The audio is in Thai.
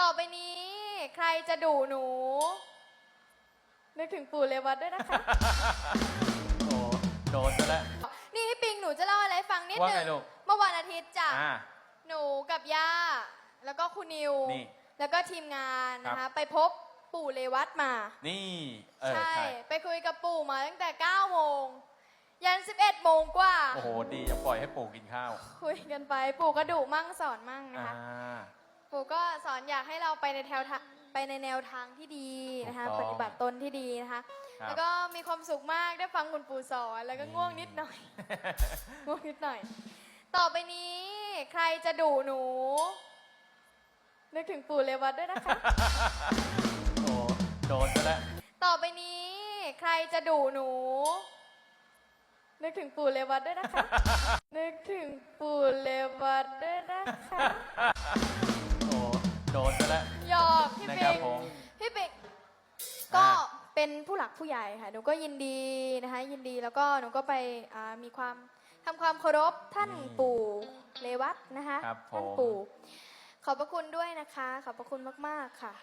ต่อไปนี้ ใครจะดุหนู นึกถึงปู่เลวัตด้วยนะคะ โอ้โดนซะแล้ว นี่พี่ปิงหนูจะเล่าอะไรให้ฟังนิดว่านึไงงลูก เมื่อวันอาทิตย์จ้ะ อ่า หนูกับย่า แล้วก็คุณนิว นี่แล้วก็ทีมงานนะครัคะ บ ไปพบปู่เลวัตมา นี่ เออใช่ ใช่ ไปคุยกับปู่มาตั้งแต่ 9 โมง ยัน 11 โมงกว่า โอ้โห ดีอย่าปล่อยให้ปู่กินข้าว คุยกันไป ปู่ก็ดุมั่งสอนมั่งนะอ่า คะปู่ก็ส อนอยากให้เราไปในแถวทางไปในแนวทางที่ดีนะคะถูกปต้องฏิบัติตนที่ดีนะคะ ครับ แล้วก็มีความสุขมากได้ฟังคุณปู่สอนแล้วก็ง่วงนิดหน่อย ง่วงนิดหน่อย ต่อไปนี้ใครจะดุหนู นึกถึงปู่เลวัตด้วยนะคะ โอ้โดนซะแล้วต่อไปนี้ใครจะดุหนู นึกถึงปู่เลวัตด้วยนะคะ นึกถึงปู่เลวัตด้วยนะคะโอ้โด นซะแล้วหยอกพี่นะปิครับงผมพี่ปิงก็อ่าเป็นผู้หลักผู้ใหญ่ค่ะหนูก็ยินดีนะคะยินดีแล้วก็หนูก็ไปอ่ามีความทำความเคารพท่านปู่เลวัตนะคะครับผมท่านปู่ขอบพระคุณด้วยนะคะ ขอบพระคุณมากๆค่ะ